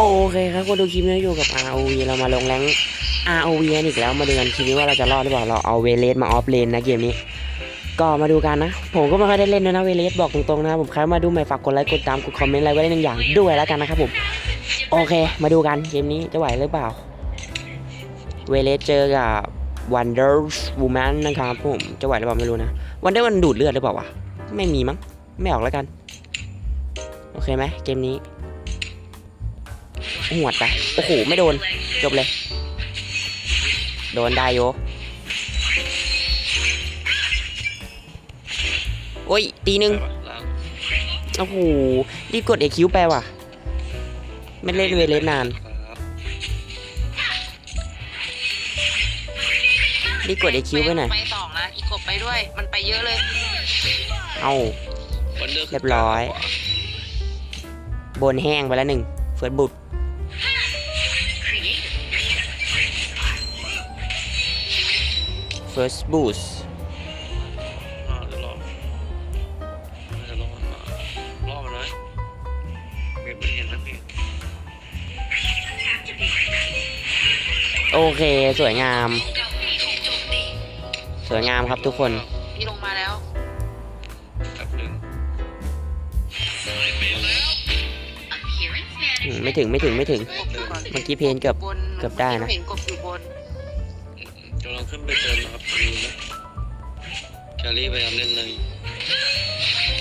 โอเคครับคนดูคลิปนี้อยู่กับ ROV เรามาลงแรง ROV อีกแล้วมาดูกันคลิปนี้ว่าเราจะรอดหรือเปล่าเราเอาเวเลสมาออฟเลนนะเกมนี้ ก็มาดูกันนะ ผมก็ไม่ค่อยได้เล่นด้วยนะเวเลสบอกตรงๆนะผมใครมาดูใหม่ฝากกดไลค์กดตามกดคอมเมนต์อะไรไว้ได้หนึ่งอย่างด้วยแล้วกันนะครับผมโอเค มาดูกันเกมนี้จะไหวหรือเปล่า เวเลสเจอกับ Wonder Woman นะครับผมจะไหวหรือเปล่าไม่รู้นะ Wonder มันดูดเลือดหรือเปล่าวะไม่มีมั้งไม่ออกแล้วกัน โอเคไหมเกมนี้ หวดไป โอ้โห ไม่โดน จบเลย โดนได้โยโอ้ย ตีหนึ่งโอ้โห รีบกดเอคิวไปว่ะ ไม่เล่นเวเลสนาน รีบกดเอคิวไปหน่อย ไปสองนะ อีกกบไปด้วย มันไปเยอะเลย เอาเรียบร้อย บนแห้งไปแล้วหนึ่ง เฟิร์สบุต เฟิร์สบูสอ่าเดี๋ยวรอเดี๋ยวรอมันมารอมันเลยเก็บไม่เห็นนะพี่โอเคสวยงาม สวยงามครับทุกคน พี่ลงมาแล้ว แป๊บหนึงอืมไม่ถึงไม่ถึงไม่ถึง กบอยู่ก่อนเมื่อกี้เพนเกือบ บนเกือบได้นะ เห็นกบอยู่บน กำลังขึ้นไปเติมนะครับดูนะ แคลรี่พยายามเล่นเลย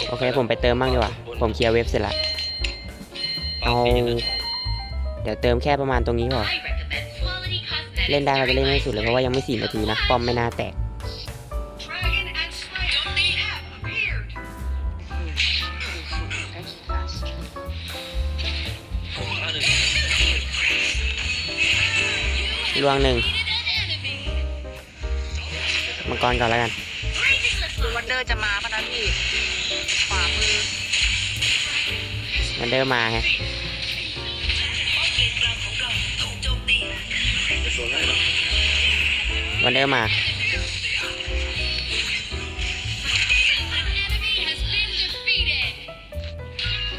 โอเคผมไปเติมบ้างดีกว่า ผมเคลียร์เว็บเสร็จละ เอา เดี๋ยวเติมแค่ประมาณตรงนี้พอเล่นได้เราจะเล่นให้สุดเลยเพราะว่ายังไม่สี่นาทีนะ ป้อมไม่น่าแตกห้าหนึ่งลวงหนึ่งมังกรก่อนแล้วกันวัน มันเดินมาฮะจะสวนให้นะมันเดินมา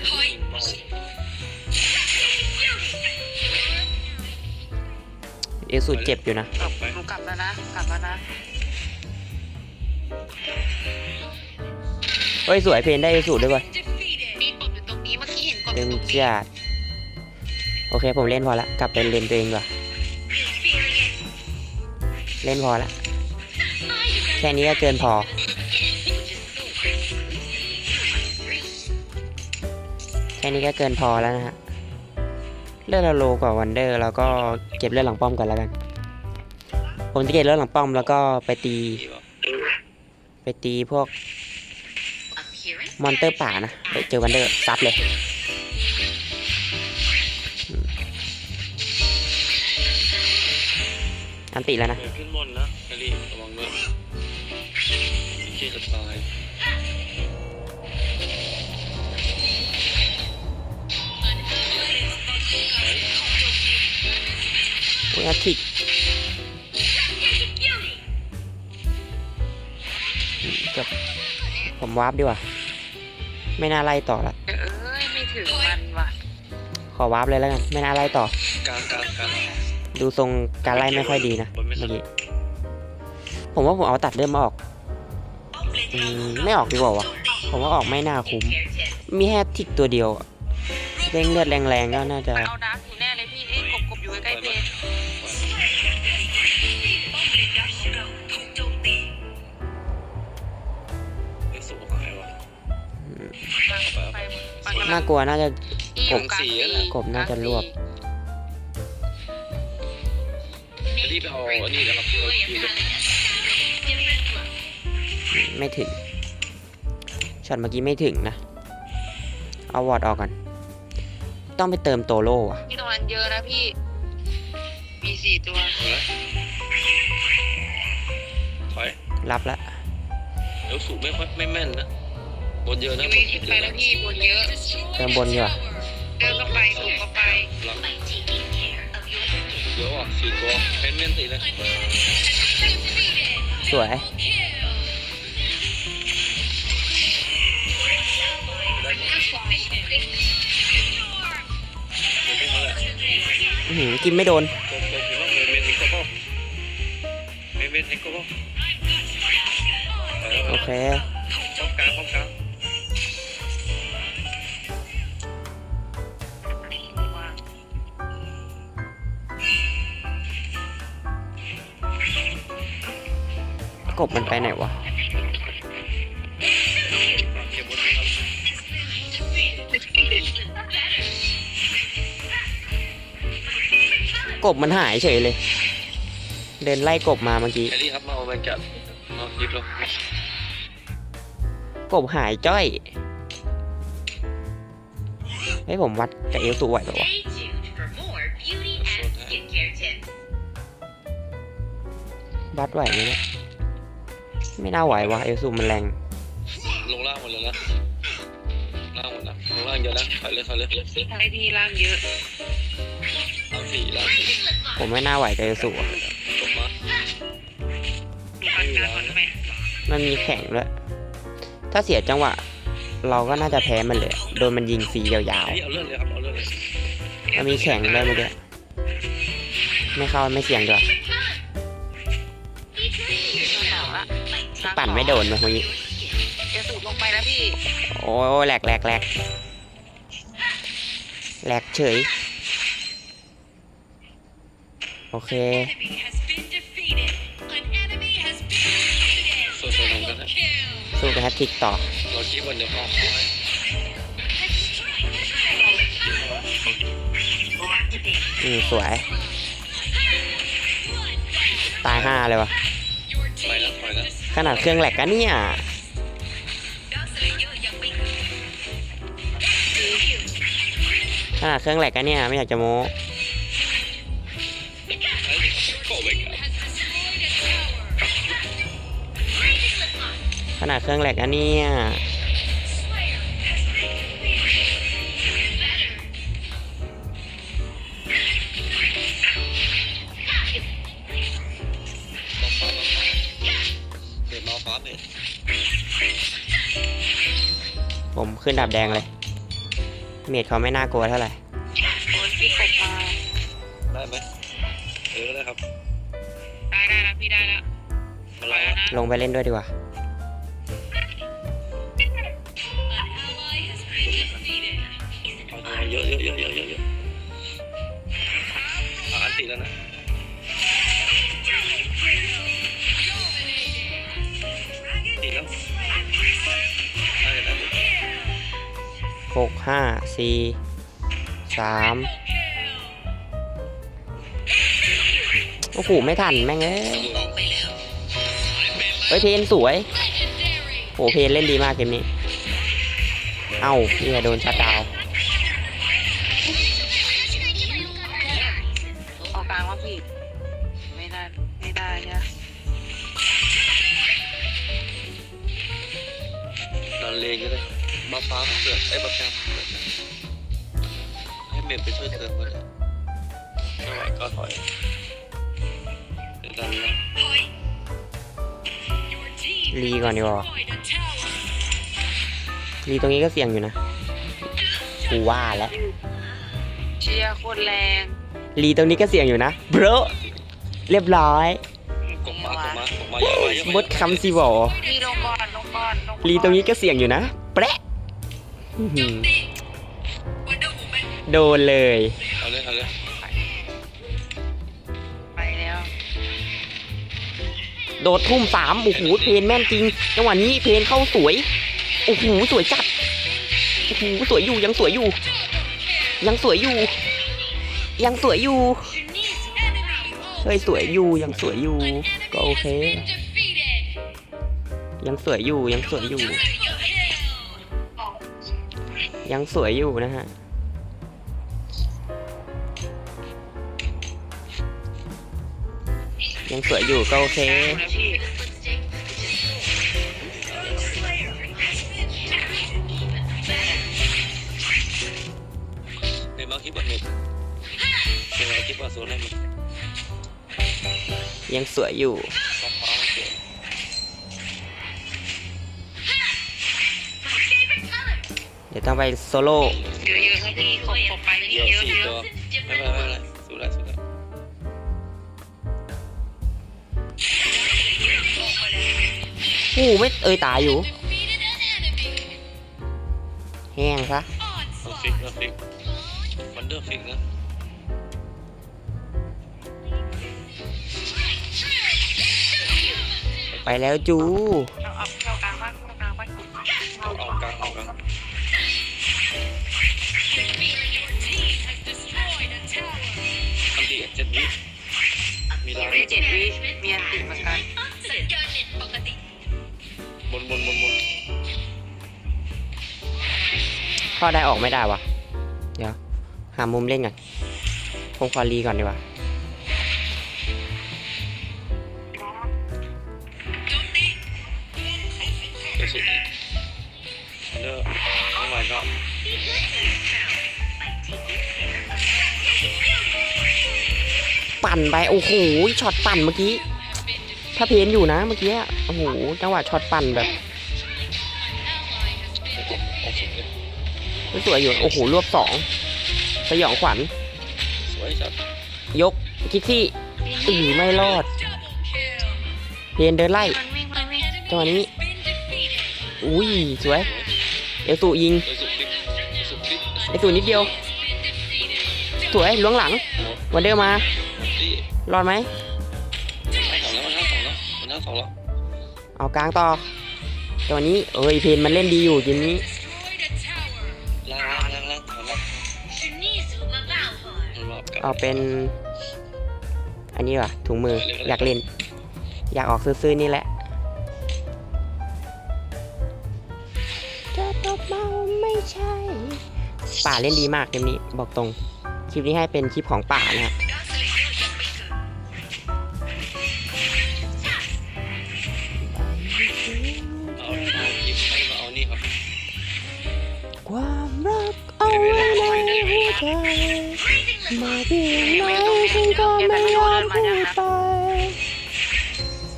เมาเอสุดเจ็บอยู่นะกลับหนูกลับแล้วนะ กลับแล้วนะ เฮ้ย สวยเพนได้เอสุด้วยว่ะมีกบอยู่ตรง เมื่อกี้เห็นกบอเต็ยู่มตรงจัดโอเคผมเล่นพอละกลับไปเล่นตัวเองกว่าเล่นพอละแค่นี้ก็เกินพอ แค่นี้ก็เกินพอแล้วนะฮะเลือดเราโลกว่าวันเดอร์แล้วก็เก็บเลือดหลังป้อมกันแล้วกัน ผมจะเก็บเลือดหลังป้อมแล้วก็ไปตี ไปตีพวกมอนเตอร์ป่านะเฮ้ยเจอวันเดอร์ซับเลย อันติแล้วนะเดินขึ้นบนนะแคลรี่ระวังด้วยเชี่ยจะตายอุ้ยอาทิกจบผมวาร์ปดีกว่า ไม่น่าไล่ต่อละเอ้ย ไม่ถึงมันว่ะ ขอวาร์ปเลยแล้วกัน ไม่น่าไล่ต่อกลางกลางกลาง ดูทรงการไล่ไม่ค่อยดีนะบนไม่เมื่สุอดกี้ผมว่าผมเอาตัดเริ่มมาออกอืมไม่ออกดีกว่าวะผมว่าออกไม่น่าคุ้ม มีแค่ทิกตัวเดียวอะเร่งเลือดแรงๆก็น่าจะมันเอาดาร์กอยู่แน่เลยพี่เอ้ยกบกบอยู่ใกล้ๆเพนไอ้สูหายวะไปมันกำลัน่างกลัวน่าจะอีอยู่กลางกบสี่สี่แล้วกบน่าจะรวบ ไปเอาอันนี้นะครับเอาคิวเลยไม่ถึงช็อตเมื่อกี้ไม่ถึงนะ เอาวอร์ดออกก่อนต้องไปเติมโตโร่อะพี่ตรงนั้นเยอะนะพี่ มีสี่ตัวเอาละถอยรับละเดี๋ยวสูไม่ค่อยไม่แม่นนะบนเยอะนะบนคิดเยไปอะแล้นะวพี่บนเยอะเติมบนดีกว่าเดินก็ไปถูกก็ไปหลังเดี๋ยวอะสี่ตัวเป็นเมนตีเลยสวย อื้อหือกินไม่โดนกบกบอยู่ว่าเมนเมนเอ็งกบเมนเมนเอ็งกบเปล่าไปแล้วโอเค กบมันไปไหนวะกบมันหายเฉยเลย เดินไล่กบมาเมื่อกี้แครี่ครับมาเอาแมนจัดเอาคลิปล้วกบหายจ้อยให้ยผมวัดกับเอลสูไหวปะวะวัดไหวไหมเนี่ย ไม่น่าไหววะเอลสูมันแรง ลงล่างหมดเลยนะล่างหมดนะลงล่างเยอะนะถอยเลยถอยเลยไอพีร่างเยอะล่างสี่ล่างสี่ผมไม่น่าไหวกับเอลสูอะจบมาดูอันกลางก่อนได้ไหมมันมีแข่งด้วย ถ้าเสียจังหวะ เราก็น่าจะแพ้มันเลย โดนมันยิงฟรียาวแครี่เอาเลือดเลยครับเอาเลือดเลยๆมันมีแข่งด้วยเมื่อกี้ไม่เข้าไม่เสี่ยงด้วย ปั่นไม่โดนเลยเมื่อกี้เดี๋ยวสูดลงไปแล้วพี่โอ้ยแหลกแหลกแหลกแหลกเฉย โอเค Enemy has been defeated. An enemy has been defeated. สวยๆลงกันนะ Kill. สู้กับแฮตทริกต่อเราคลิปวันเดียวพออืมสวย ตายห้าเลยวะ Your ไป team แล้วไปแล้ว ขนาดเครื่องแหลกกันเนี่ยขนาดเครื่องแหลกกันเนี่ยไม่อยากจะโม้ขนาดเครื่องแหลกกันเนี่ย เดี๋ยวมาฟ้าเนี่ยผมขึ้นดับแดงเลย เมดเขาไม่น่ากลัวเท่าไหร่โอ้ยพี่กบมาได้ไหมเออได้ครับได้ได้แล้วพี่ได้แล้วมาไปแล้วแล้วนะลงไปเล่นด้วยดีกว่า เอาทำเยอะเยอะ กห้าสี่สามโอ้โห ไม่ทันแม่งเอ้ยเฮ้ยเพนสวยโอ้เพนเล่นดีมากเกมนี้ เอ้าเนี่ยโดนชัดดาวออกกลางว่าพี่ไม่ได้ ไม่ได้ใช่ มาฟ้าเกิดไอ้บักแกมเกิดนะให้เมมไปช่วยเติมก็ได้ไม่ไหวก็ถอยเดี๋ยวดันนะรีก่อนดีกว่ารีตรงนี้ก็เสี่ยงอยู่นะกูว่าแล้วเชียร์โคตรแรงรีตรงนี้ก็เสี่ยงอยู่นะเบรเรียบร้อยกบมากบมากบมาเยอะมดคำสิบอพี่ลงก่อนลงก่อนลงก่อนรีตรงนี้ก็เสี่ยงอยู่นะแปะ อื้อหือโดนเลย เอาเลยเอาเลยไปแล้วโดดทุ่มสามโอ้โหเพนแม่นจริง จังหวะนี้เพนเข้าสวย โอ้โหสวยจัด โอ้โหสวยอยู่ยังสวยอยู่ ยังสวยอยู่ ยังสวยอยู่ เฮ้ยสวยอยู่ยังสวยอยู่ ก็โอเค ยังสวยอยู่ยังสวยอยู่ ยังสวยอยู่นะฮะ ยังสวยอยู่ก็โอเคแล้วพี่เมมเอาคลิปก่อนเมมเมมเอาคลิปก่อนโซนให้มันยังสวยอยู่ ดี๋ยวต้องไปโซโล่เยอะๆครับพี่ขอไปเยอะๆสี่ตัวไม่ไม่ไม่สู้ละสู้ละโอ้ไม่เอ่ยตายอยู่ แห้งซะเอาฟิกเอาฟิกวันเดอร์ฟิกนะไปแล้วจูเอาเอาเอากลางบ้านเอากลางบ้านเอากลางเอากลาง มีดานมีเจ็ดวิมีอันติดเหมือนกันสัญญาณเน็ตปกติบนบนบนบนเข้อได้ออกไม่ได้วะ เดี๋ยว หามุมเล่นก่อนผมขอรีก่อนดีกว่า ปั่นไปโอ้โหช็อตปั่นเมื่อกี้ ถ้าเพนอยู่นะเมื่อกี้โอ้โหจังหวะช็อตปั่นแบบออกสุดเลยสวยอยู่โอ้โหรวบสองสยองขวัญสวยจัดยกคิกซี่อือไม่รอด double kill. เพนเดินไล่มันวิ่งมันวิ่งจังหวะนี้ Been defeated. อุ้ยสวยเอลสูยิงเจ็ดสุดคลิปสุดคลิปเอลสูนิดเดียวสวยล้วงหลังวันเดอร์มาดี รอดไหมมันห้าสองแล้วมันห้าสองแล้วมันห้าสองแล้วเอากลางต่อจังหวะนี้เอ้ยเพนมันเล่นดีอยู่เกมนี้ Destroyed a tower. ล่างล่างล่างล่างถอยแล้ว Shinizu Magalhar. มันรอบกลับเอาเป็น อันนี้ว่ะถุงมืออยากเล่น อยากออกซื้อๆนี่แหละจะตบเมาไม่ใช่ ป่าเล่นดีมากเกมนี้บอกตรง คลิปนี้ให้เป็นคลิปของป่านะครับ มาเพียงไหนฉันก็ไม่ยอมพูดไป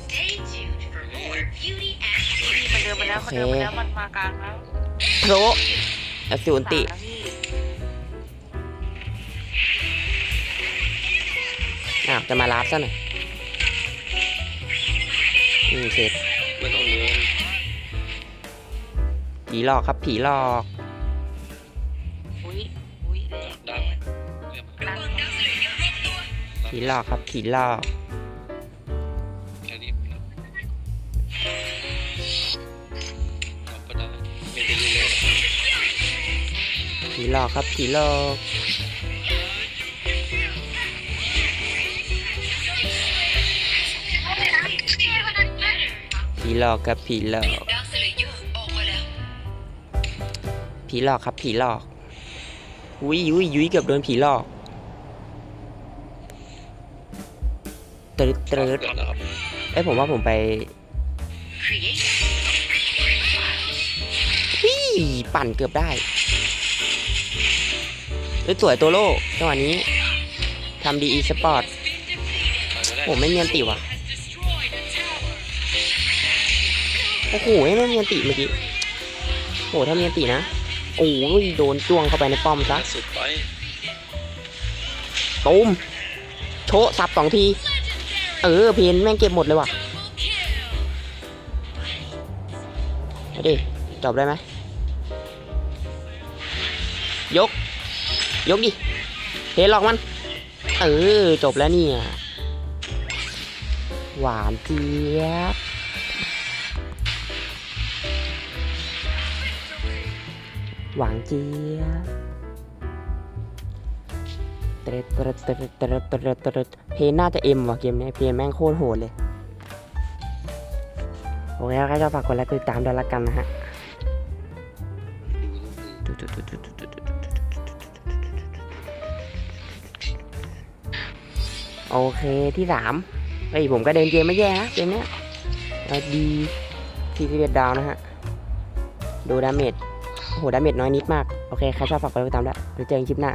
Stay tuned for more beauty and มันเดินไปแล้วมันเดินไปแล้วมันมากลางแล้วโพรอสูรติ สามแล้วพี่อ้าว จะมารับซะหน่อยอืมเสร็จไม่ต้องเดินผีหลอกครับ ผีหลอก ผีหลอกครับผีหลอกผีหลอกครับผีหลอกผีหลอกครับผีหลอกผีหลอกครับผีหลอก อุ้ยอุ้ยยุ้ยเกือบโดนผีหลอก ตรึดตรึดเกิดแล้วครับเอ้ยผมว่าผมไป Create พี่ปั่นเกือบได้เอ้ยสวยตัวโลจังหวะนี้ทำดีอีสปอร์ตไปไม่ได้ผมไม่เนียนติว่ะ has destroyed a tower. โอ้โหไม่เนียนติเมื่อกี้โอ้โหถ้าเนียนตินะโอ้ยโดนจ้วงเข้าไปในป้อมซะสุดไปตูมโชะสับสองที เออเพนแม่งเก็บหมดเลยว่ะ Double kill. เอาดิจบได้ไหมยก ยกดิเพนหลอกมัน เออ จบแล้วเนี่ย หวานเจี๊ยบหวานเจี๊ยบ เตรเตรเตรเตรเตรเตรเพนน่าจะเอ็มว่ะเกมนี้เพนแม่งโคตรโหดเลย โอเคครับก็ฝากกดไลค์กดติดตามด้วยละกันนะฮะโอเคที่สามเฮ้ยผมก็เดินเกมไม่แย่นะเกมเนี้ยดีที่สิบเอ็ดดาวนะฮะ ดูดาเมจโหดาเมจน้อยนิดมาก โอเค ใครชอบฝากกดไลค์กดติดตามด้วยเดี๋ยวเจอกันคลิปหน้า